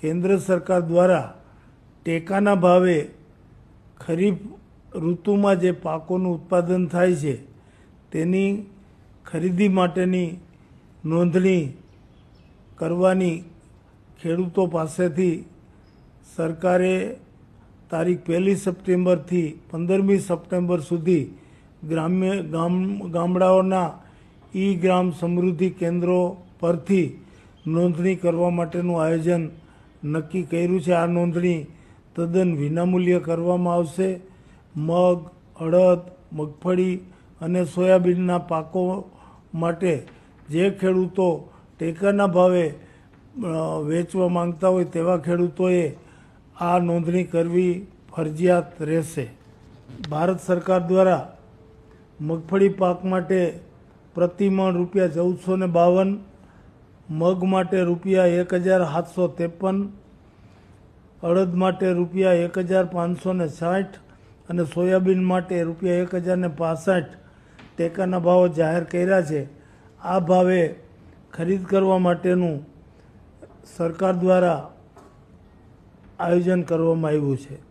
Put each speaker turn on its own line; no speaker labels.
કેન્દ્ર સરકાર દ્વારા ટેકાના ભાવે ખરીફ ઋતુમાં જે પાકોનું ઉત્પાદન થાય છે, તેની ખરીદી માટેની નોંધણી કરવાની ખેડૂતો પાસેથી સરકારે તારીખ પહેલી સપ્ટેમ્બરથી પંદરમી સપ્ટેમ્બર સુધી ગ્રામ્ય ગામ, ગામડાઓના ઈ ગ્રામ સમૃદ્ધિ કેન્દ્રો પરથી નોંધણી કરવા માટેનું આયોજન નક્કી કર્યું છે આ નોંધણી તદ્દન વિનામૂલ્યે કરવામાં આવશે. મગ, અડદ, મગફળી અને સોયાબીનના પાકો માટે જે ખેડૂતો ટેકાના ભાવે વેચવા માંગતા હોય તેવા ખેડૂતોએ આ નોંધણી કરવી ફરજિયાત રહેશે. ભારત સરકાર દ્વારા મગફળી પાક માટે પ્રતિમણ રૂપિયા ચૌદસો ને બાવન મગ માટે રૂપિયા એક હજાર સાતસો ત્રેપન, અડદ માટે રૂપિયા એક હજાર પાંચસો ને સાઠ અને સોયાબીન માટે રૂપિયા એક હજાર ને પાસઠ ટેકાના ભાવો જાહેર કર્યા છે. આ ભાવે ખરીદ કરવા માટેનું સરકાર દ્વારા આયોજન કરવામાં આવ્યું છે.